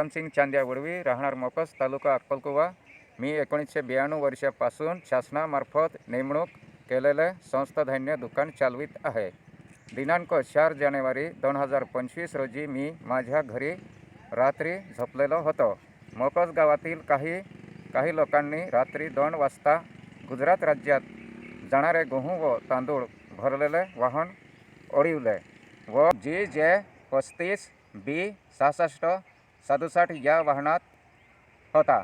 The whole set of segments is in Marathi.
श्यामसिंग चांद्या वडवी राहणार मोपस तालुका अक्कलकुवा. मी एकोणीसशे ब्याण्णव वर्षापासून शासनामार्फत नेमणूक केलेले संस्थाधान्य दुकान चालवित आहे. दिनांक चार जानेवारी दोन हजार पंचवीस रोजी मी माझ्या घरी रात्री झोपलेलो होतो. मोपस गावातील काही काही लोकांनी रात्री दोन वाजता गुजरात राज्यात जाणारे गहू व तांदूळ भरलेले वाहन ओढिवले व जी जे पस्तीस बी सहासष्ट साधुसाठ या वाहनात होता.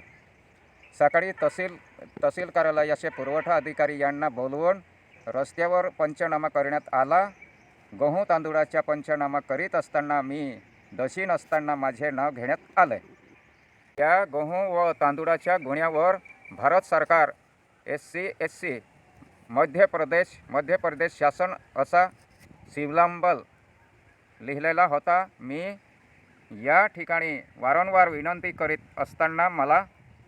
सकाळी तहसील तहसील कार्यालयाचे पुरवठा अधिकारी यांना बोलवून रस्त्यावर पंचनामा करण्यात आला. गहू तांदुळाच्या पंचनामा करीत असताना मी दशी नसताना माझे नाव घेण्यात आले. त्या गहू व तांदुळाच्या गुन्ह्यावर भारत सरकार S C S C Madhya Pradesh Madhya Pradesh शासन असा शिवलांबल लिहिलेला होता. मी या ठिकाणी वारंवार विनंती करीत असताना मला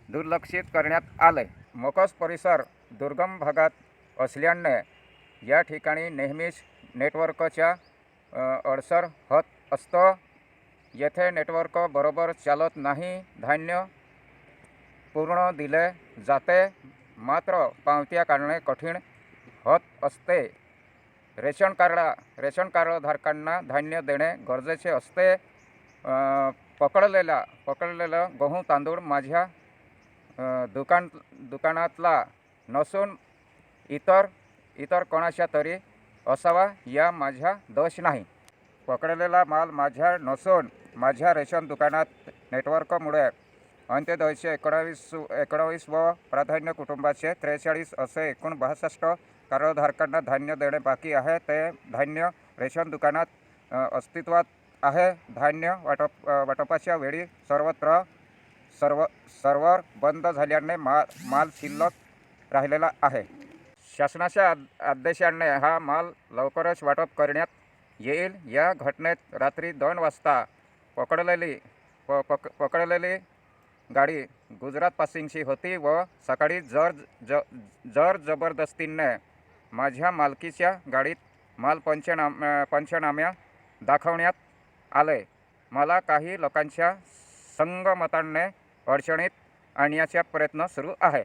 दुर्लक्षित करण्यात आले मोकस परिसर दुर्गम भागात असल्याने या ठिकाणी नेहमीच नेटवर्कच्या अडसर होत असतो. येथे नेटवर्क बरोबर चालत नाही. धान्य पूर्ण दिले जाते. मात्र पावत्या काढणे कठीण होत असते. रेशन कार्ड रेशन कार्डधारकांना धान्य देणे गरजेचे असते. पकडलेला पकडलेलं गहू तांदूळ माझ्या दुकान दुकानातला नसून इतर इतर कोणाच्या तरी असावा या माझ्या दोष नाही. पकडलेला माल माझ्या नसून माझ्या रेशन दुकानात नेटवर्कमुळे अंत्योदयचे एकोणावीस एकोणावीस व प्राधान्य कुटुंबाचे त्रेचाळीस असे एकूण बासष्ट कार्डधारकांना धान्य देणे बाकी आहे. ते धान्य रेशन दुकानात अस्तित्वात आहे. धान्य वाटप वाटपाच्या वेळी सर्वत्र सर्व सर्व्हर बंद झाल्याने मा माल शिल्लक राहिलेला आहे. शासनाच्या आद आदेशाने हा माल लवकरच वाटप करण्यात येईल. या घटनेत रात्री दोन वाजता पकडलेली प पक पकडलेली गाडी गुजरात पासिंगची होती व सकाळी जर ज जर जबरदस्तीने माझ्या मालकीच्या गाडीत माल पंचनाम पंचनाम्या दाखवण्यात आले मला काही लोकांच्या संगमताने अडचणीत आणण्याचा प्रयत्न सुरू आहे.